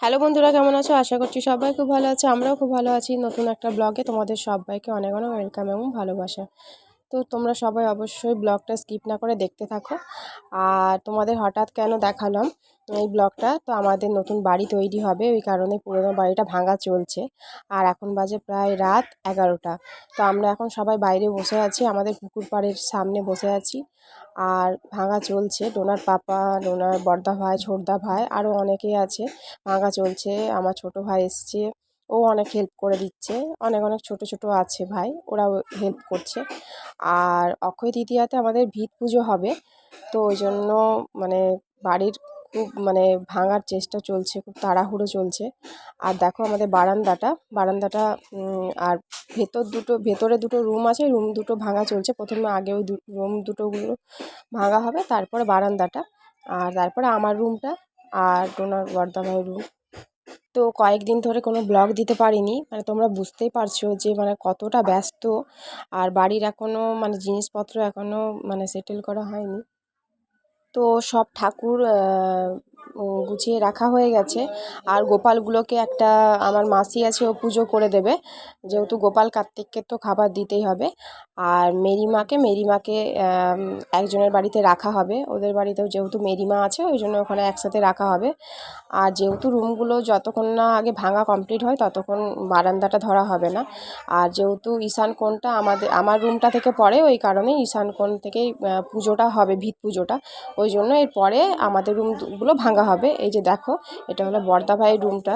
Hello বন্ধুরা, কেমন আছো? আশা করছি সবাই খুব ভালো আছে। আমরাও খুব ভালো আছি। নতুন একটা ব্লগে তোমাদের সবাইকে অনেক অনেক ওয়েলকাম এবং ভালোবাসা। তো তোমরা সবাই অবশ্যই ব্লগটা স্কিপ না করে দেখতে থাকো। আর তোমাদের হঠাৎ কেন দেখালাম এই ব্লগটা? তো আমাদের নতুন বাড়ি তৈরি হবে, ওই কারণে পুরোনো বাড়িটা ভাঙা চলছে। আর এখন বাজে প্রায় রাত এগারোটা। তো আমরা এখন সবাই বাইরে বসে আছি, আমাদের পুকুর পাড়ের সামনে বসে আছি। আর ভাঙা চলছে, ডোনার পাপা, ডোনার বড়দা ভাই, ছোটদা ভাই আরও অনেকেই আছে। ভাঙা চলছে, আমার ছোট ভাই এসছে। ও অনেক হেল্প করে দিচ্ছে। অনেক অনেক ছোট ছোট আছে ভাই, ওরাও হেল্প করছে। আর অক্ষয় তৃতীয়াতে আমাদের ভিত পুজো হবে, তো ওই জন্য মানে বাড়ির খুব মানে ভাঙার চেষ্টা চলছে, খুব তাড়াহুড়ো চলছে। আর দেখো আমাদের বারান্দাটা বারান্দাটা আর ভেতর দুটো, ভেতরে দুটো রুম আছে রুম দুটো ভাঙা চলছে। প্রথমে আগে ওই রুম দুটোগুলো ভাঙা হবে, তারপরে বারান্দাটা। আর তারপরে আমার রুমটা আর ডোনার বর্দা রুম তো কয়েকদিন ধরে কোনো ব্লগ দিতে পারিনি। মানে তোমরা বুঝতেই পারছ যে মানে কতটা ব্যস্ত আর বাড়ির এখনও মানে জিনিসপত্র এখনও মানে সেটেল করা হয়নি। তো সব ঠাকুর গুছিয়ে রাখা হয়ে গেছে। আর গোপালগুলোকে একটা, আমার মাসি আছে, ও পুজো করে দেবে। যেহেতু গোপাল কার্তিককে তো খাবার দিতেই হবে। আর মেরিমাকে মেরিমাকে একজনের বাড়িতে রাখা হবে। ওদের বাড়িতেও যেহেতু মেরিমা আছে, ওই জন্য ওখানে একসাথে রাখা হবে। আর যেহেতু রুমগুলো যতক্ষণ না আগে ভাঙা কমপ্লিট হয়, ততক্ষণ বারান্দাটা ধরা হবে না। আর যেহেতু ঈশান কোণটা আমাদের, আমার রুমটা থেকে পড়ে, ওই কারণে ঈশান কোণ থেকেই পুজোটা হবে, ভিত পুজোটা। ওই জন্য এরপরে আমাদের রুমগুলো ভাঙা হবে। এই যে দেখো, এটা হলো বর্দা ভাইয়ের রুমটা।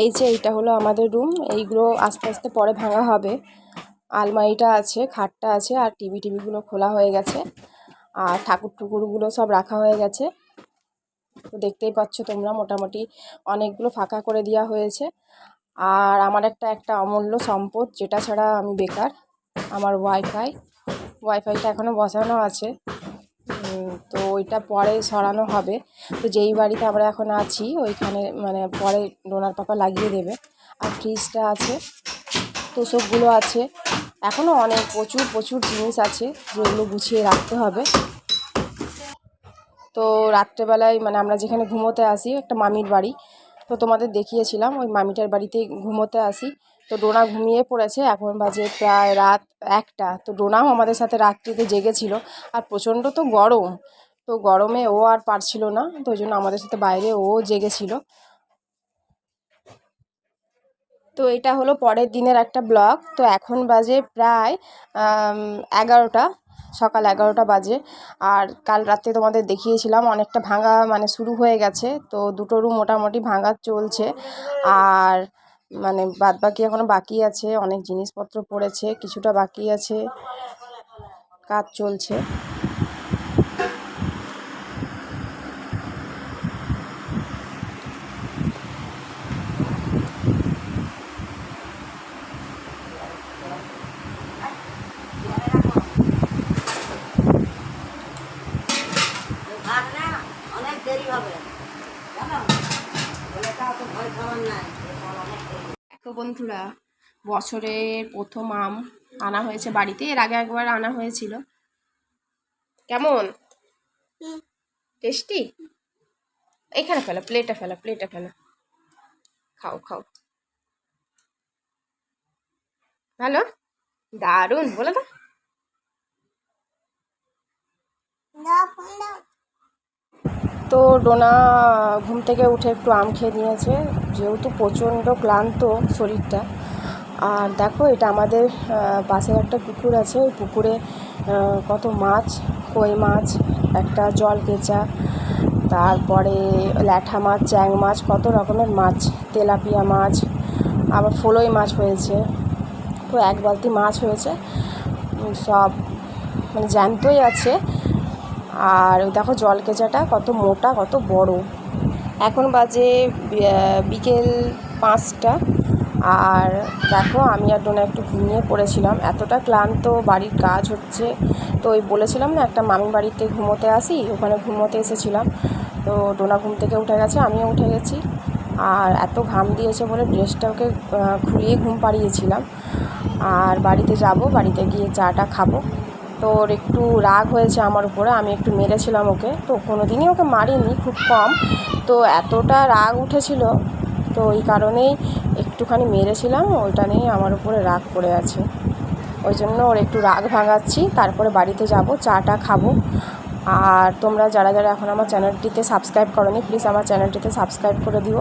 এই যে এইটা হলো আমাদের রুম এইগুলো আস্তে আস্তে পরে ভাঙা হবে। আলমারিটা আছে, খাটটা আছে, আর টিভি টিভিগুলো খোলা হয়ে গেছে। আর ঠাকুর টুকুরগুলো সব রাখা হয়ে গেছে। তো দেখতেই পাচ্ছ তোমরা, মোটামুটি অনেকগুলো ফাঁকা করে দেওয়া হয়েছে। আর আমার একটা একটা অমূল্য সম্পদ, যেটা ছাড়া আমি বেকার, আমার ওয়াইফাই ওয়াইফাইটা এখনও বসানো আছে। তো ওইটা পরে সরানো হবে। তো যেই বাড়িতে আমরা এখন আছি, ওইখানে মানে পরে ডোনার পাপা লাগিয়ে দেবে। আর ফ্রিজটা আছে তোষকগুলো আছে। এখনও অনেক, প্রচুর প্রচুর জিনিস আছে, যেগুলো গুছিয়ে রাখতে হবে। তো রাত্রেবেলায় মানে আমরা যেখানে ঘুমোতে আসি, একটা মামির বাড়ি। তো তোমাদের দেখিয়েছিলাম, ওই মামিটার বাড়িতেই ঘুমোতে আসি। তো ডোনা ঘুমিয়ে পড়েছে। এখন বাজে প্রায় রাত একটা। তো ডোনাও আমাদের সাথে রাত্রিতে জেগেছিল। আর প্রচণ্ড তো গরম। তো গরমে ও আর পারছিল না। তো ওই জন্য আমাদের সাথে বাইরে ও জেগেছিল। তো এটা হলো পরের দিনের একটা ব্লগ। তো এখন বাজে প্রায় এগারোটা, সকাল এগারোটা বাজে। আর কাল রাতে তোমাদের দেখিয়েছিলাম অনেকটা ভাঙা মানে শুরু হয়ে গেছে। তো দুটো রুম মোটামুটি ভাঙা চলছে। আর মানে বাদ বাকি এখনও বাকি আছে, অনেক জিনিসপত্র পড়েছে, কিছুটা বাকি আছে, কাজ চলছে। দেরি হবে। জানো? ভয় খাবার নাই। দেখো বন্ধুরা বছরের প্রথম আম আনা হয়েছে বাড়িতে। এর আগে একবার আনা হয়েছিল। কেমন? টেস্টি? এখানে ফেলা প্লেটে ফেলা প্লেটে ফেলা। খাও খাও। ভালো? দারুণ বলে তো তো ডোনা ঘুম থেকে উঠে একটু আম খেয়ে নিয়েছে, যেহেতু প্রচণ্ড ক্লান্ত শরীরটা। আর দেখো, এটা আমাদের পাশের একটা পুকুর আছে, ওই পুকুরে কত মাছ, কই মাছ, একটা জল কেঁচা, তারপরে ল্যাঠা মাছ, চ্যাং মাছ, কত রকমের মাছ, তেলাপিয়া মাছ, আবার ফলই মাছ হয়েছে। তো এক বালতি মাছ হয়েছে সব মানে জ্যান্তই আছে। আর ওই দেখো জল কেঁচাটা কত মোটা, কত বড়। এখন বাজে বিকেল পাঁচটা। আর দেখো আমি আর ডোনা একটু ঘুমিয়ে পড়েছিলাম। এতটা ক্লান্ত, বাড়ির কাজ হচ্ছে। তো ওই বলেছিলাম না, একটা মামি বাড়িতে ঘুমোতে আসি, ওখানে ঘুমোতে এসেছিলাম। তো ডোনা ঘুম থেকে উঠে গেছে, আমিও উঠে গেছি। আর এত ঘাম দিয়েছে বলে ড্রেসটা ওকে খুলিয়ে ঘুম পাড়িয়েছিলাম। আর বাড়িতে যাব, বাড়িতে গিয়ে চাটা খাব। তো ওর একটু রাগ হয়েছে আমার উপরে, আমি একটু মেরেছিলাম ওকে, তো কোনো দিনই ওকে মারিনি, খুব কম। তো এতটা রাগ উঠেছিল, তো ওই কারণেই একটুখানি মেরেছিলাম, ওইটা নিয়ে আমার উপরে রাগ করে আছে। ওই জন্য ওর একটু রাগ ভাঙাচ্ছি, তারপরে বাড়িতে যাব, চাটা খাব। আর তোমরা যারা যারা এখন আমার চ্যানেলটিতে সাবস্ক্রাইব করনি প্লিজ আমার চ্যানেলটিতে সাবস্ক্রাইব করে দিও।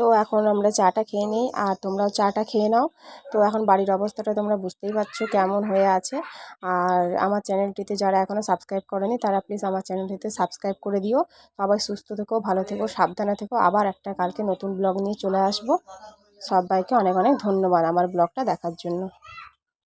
তো এখন আমরা চাটা খেয়ে নিই, আর তোমরাও চাটা খেয়ে নাও। তো এখন বাড়ির অবস্থাটা তোমরা বুঝতেই পারছ কেমন হয়ে আছে। আর আমার চ্যানেলটিতে যারা এখনও সাবস্ক্রাইব করেনি, তারা প্লিজ আমার চ্যানেলটিতে সাবস্ক্রাইব করে দিও। সবাই সুস্থ থেকো, ভালো থেকো, সাবধানে থেকো। আবার একটা কালকে নতুন ব্লগ নিয়ে চলে আসব। সবাইকে অনেক অনেক ধন্যবাদ আমার ব্লগটা দেখার জন্য।